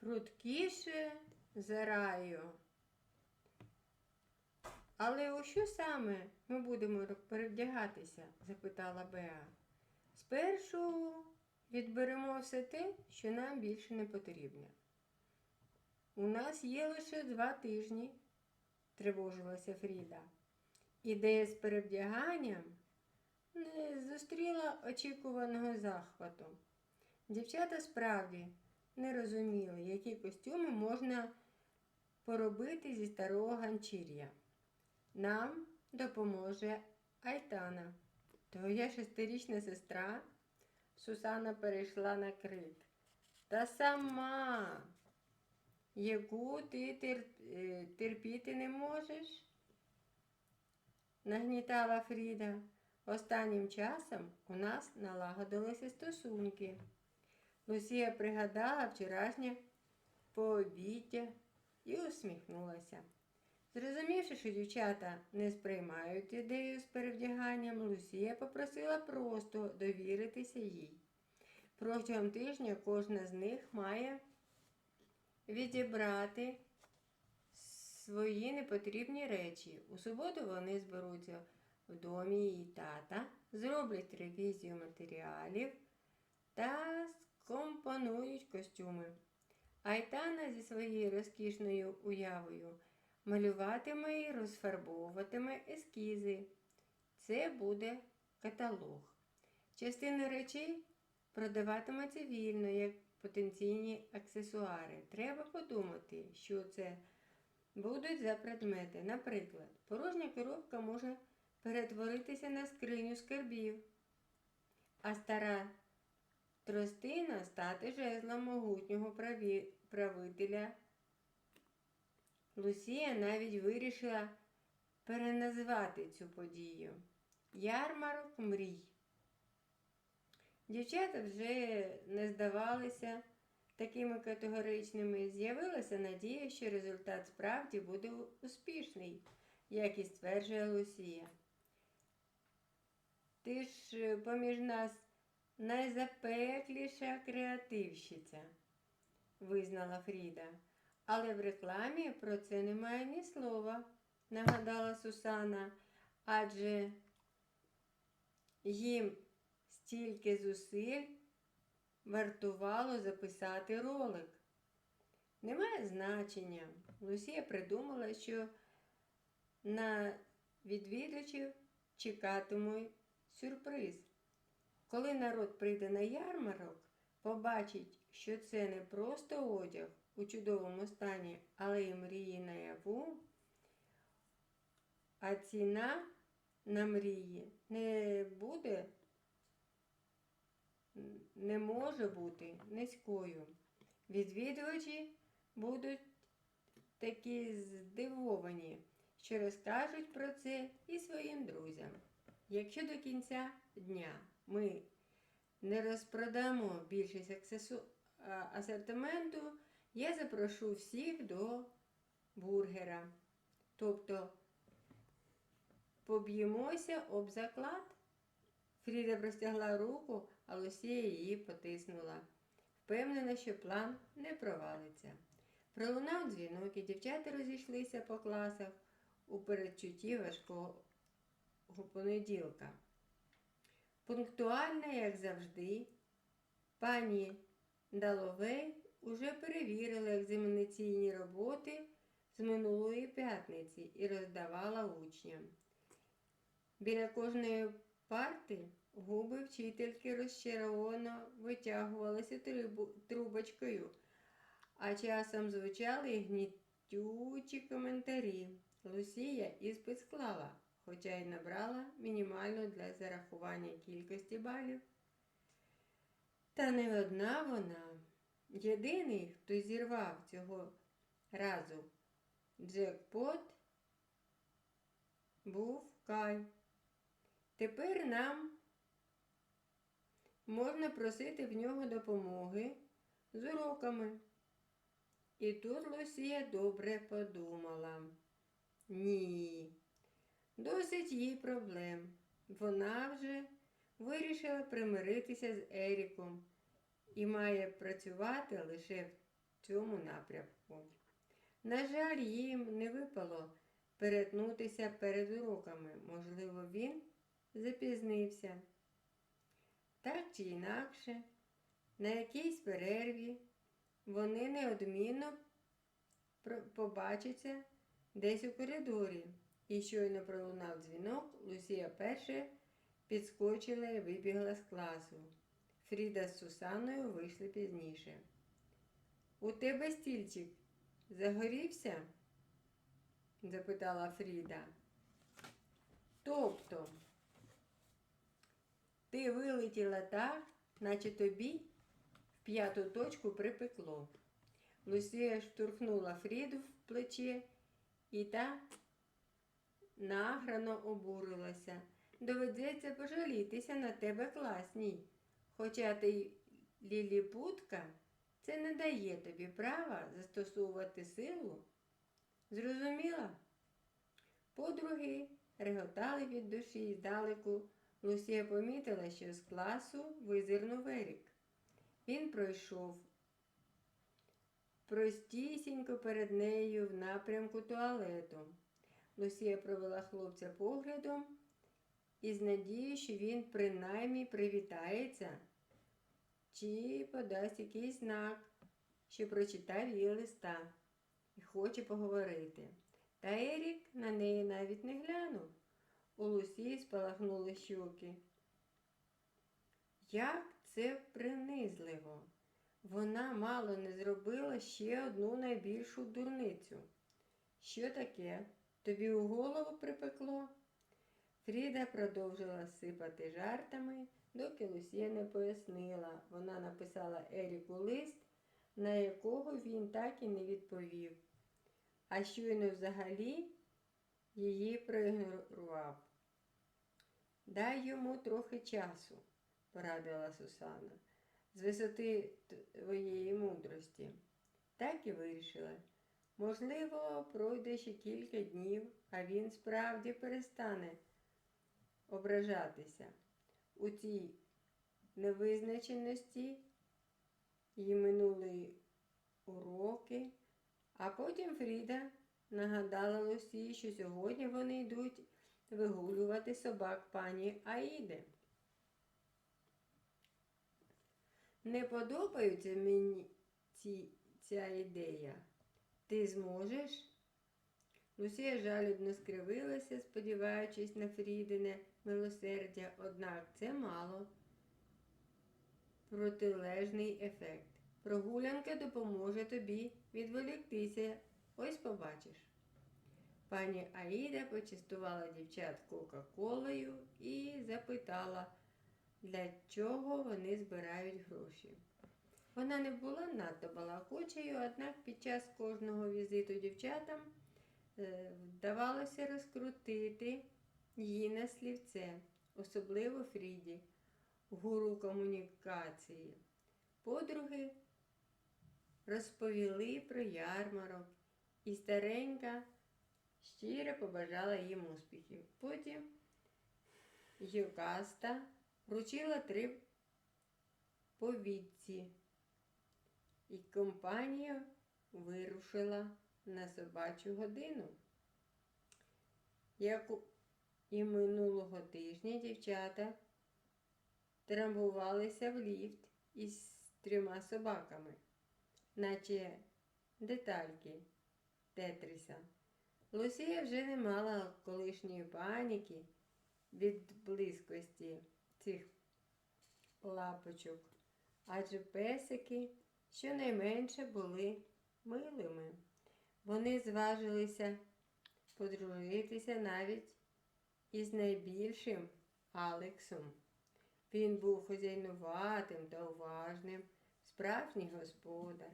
Прудкіше за раю. Але у що саме ми будемо перевдягатися? запитала Беа. Спершу відберемо все те, що нам більше не потрібне. У нас є лише два тижні, тривожилася Фріда. Ідея з перевдяганням не зустріла очікуваного захвату. Дівчата справді не розуміли, які костюми можна поробити зі старого ганчір'я. Нам допоможе Айтана. Твоя шестирічна сестра Сусана перейшла на крик. Та сама, яку ти е, терпіти не можеш? Нагнітала Фріда. Останнім часом у нас налагодилися стосунки. Лусія пригадала вчорашнє пообіддя і усміхнулася. Зрозумівши, що дівчата не сприймають ідею з перевдяганням, Лусія попросила просто довіритися їй. Протягом тижня кожна з них має відібрати свої непотрібні речі. У суботу вони зберуться в домі її тата, зроблять ревізію матеріалів та скомпонують костюми. Айтана зі своєю розкішною уявою малюватиме і розфарбовуватиме ескізи. Це буде каталог. Частина речей продаватиметься вільно, як потенційні аксесуари. Треба подумати, що це будуть за предмети. Наприклад, порожня коробка може перетворитися на скриню скарбів, а стара тростина стати жезлом могутнього праві- правителя. Лусія навіть вирішила переназвати цю подію Ярмарок мрій. Дівчата вже не здавалися такими категоричними. З'явилася надія, що результат справді буде успішний, як і стверджує Лусія. Ти ж е, поміж нас найзапекліша креативщиця, визнала Фріда. Але в рекламі про це немає ні слова, нагадала Сусана, адже їм стільки зусиль вартувало записати ролик. Немає значення. Лусія придумала, що на відвідувачів чекатимуть сюрприз. Коли народ прийде на ярмарок, побачить, що це не просто одяг у чудовому стані, але й мрії наяву, а ціна на мрії не буде, не може бути низькою. Відвідувачі будуть такі здивовані, що розкажуть про це і своїм друзям. Якщо до кінця дня ми не розпродамо більшість аксесу... асортименту, я запрошу всіх до бургера. Тобто поб'ємося об заклад. Фріда простягла руку, а Лусія її потиснула. Впевнена, що план не провалиться. Пролунав дзвінок, і дівчата розійшлися по класах у передчутті важкого понеділка. Пунктуальна, як завжди, пані Даловей уже перевірила екзаменаційні роботи з минулої п'ятниці і роздавала учням. Біля кожної парти губи вчительки розчаровано витягувалися трубочкою, а часом звучали гнітючі коментарі. Лусія іспит склала, хоча й набрала мінімально для зарахування кількості балів. Та не одна вона. Єдиний, хто зірвав цього разу джекпот, був Кай. Тепер нам можна просити в нього допомоги з уроками. І тут Лусія добре подумала. Ні, досить їй проблем. Вона вже вирішила примиритися з Еріком і має працювати лише в цьому напрямку. На жаль, їм не випало перетнутися перед уроками. Можливо, він запізнився. Так чи інакше, на якійсь перерві вони неодмінно побачаться десь у коридорі. І щойно пролунав дзвінок, Лусія перше підскочила і вибігла з класу. Фріда з Сусаною вийшли пізніше. У тебе стільчик загорівся? запитала Фріда. Тобто, ти вилетіла так, наче тобі в п'яту точку припекло. Лусія штурхнула Фріду в плече, і та награно обурилася. Доведеться пожалітися на тебе класній. Хоча ти ліліпутка, це не дає тобі права застосовувати силу. Зрозуміла? Подруги реготали від душі і здалеку. Лусія помітила, що з класу визирнув Ерік. Він пройшов простісінько перед нею в напрямку туалету. Лусія провела хлопця поглядом із надією, що він принаймні привітається чи подасть якийсь знак, що прочитав її листа і хоче поговорити. Та Ерік на неї навіть не глянув. У Лусії спалахнули щоки. Як це принизливо! Вона мало не зробила ще одну найбільшу дурницю. Що таке? Тобі у голову припекло? Фріда продовжила сипати жартами, доки Лусія не пояснила. Вона написала Еріку лист, на якого він так і не відповів, а щойно взагалі її проігнорував. Дай йому трохи часу, порадила Сусана, з висоти твоєї мудрості. Так і вирішила. Можливо, пройде ще кілька днів, а він справді перестане ображатися. У цій невизначеності їй минули уроки, а потім Фріда нагадала Лусі, що сьогодні вони йдуть вигулювати собак пані Аїди. Не подобається мені ці, ця ідея. Ти зможеш? Лусія жалібно скривилася, сподіваючись на Фрідине милосердя, однак це мало протилежний ефект. Прогулянка допоможе тобі відволіктися. Ось побачиш. Пані Аїда почастувала дівчат Кока-Колою і запитала, для чого вони збирають гроші. Вона не була надто балакучою, однак під час кожного візиту дівчатам е, вдавалося розкрутити її на слівце, особливо Фріді, гуру комунікації. Подруги розповіли про ярмарок, і старенька щиро побажала їм успіхів. Потім Йокаста вручила три повідці, і компанія вирушила на собачу годину. Як і минулого тижня дівчата трамбувалися в ліфт із трьома собаками, наче детальки Тетріса. Лусія вже не мала колишньої паніки від близькості цих лапочок, адже песики щонайменше були милими. Вони зважилися подружитися навіть із найбільшим Алексом. Він був хазяйнуватим та уважним, справжній господар.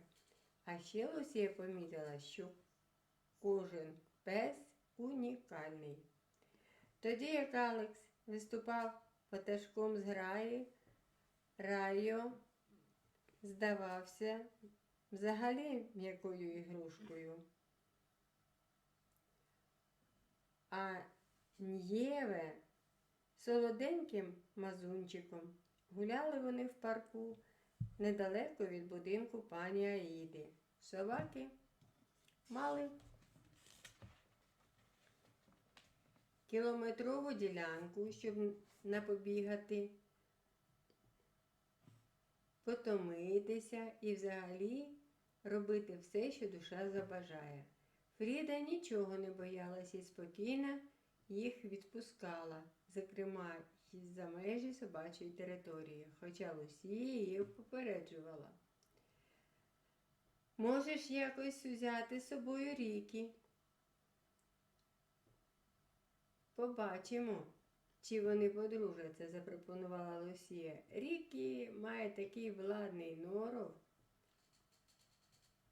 А ще Лусія помітила, що кожен пес унікальний. Тоді як Алекс виступав ватажком з граї, Райо здавався взагалі м'якою ігрушкою. А Нєве солоденьким мазунчиком гуляли вони в парку недалеко від будинку пані Аїди. собаки мали кілометрову ділянку, щоб напобігати, потомитися і взагалі робити все, що душа забажає. Фріда нічого не боялася і спокійно їх відпускала, зокрема за межі собачої території, хоча Лусія її попереджувала. Можеш якось взяти з собою ріки. Побачимо, чи вони подружаться, запропонувала Лусія. Рікі має такий владний норов.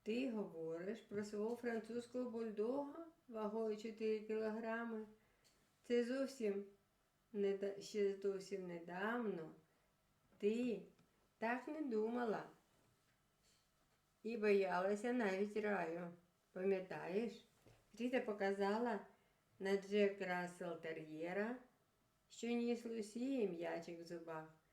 Ти говориш про свого французького бульдога вагою 4 кілограми. Це зовсім не, ще зовсім недавно. Ти так не думала і боялася навіть раю. Пам'ятаєш? Фріда показала на Джек Рассел Тер'єра, що ніс Лусії м'ячик в зубах.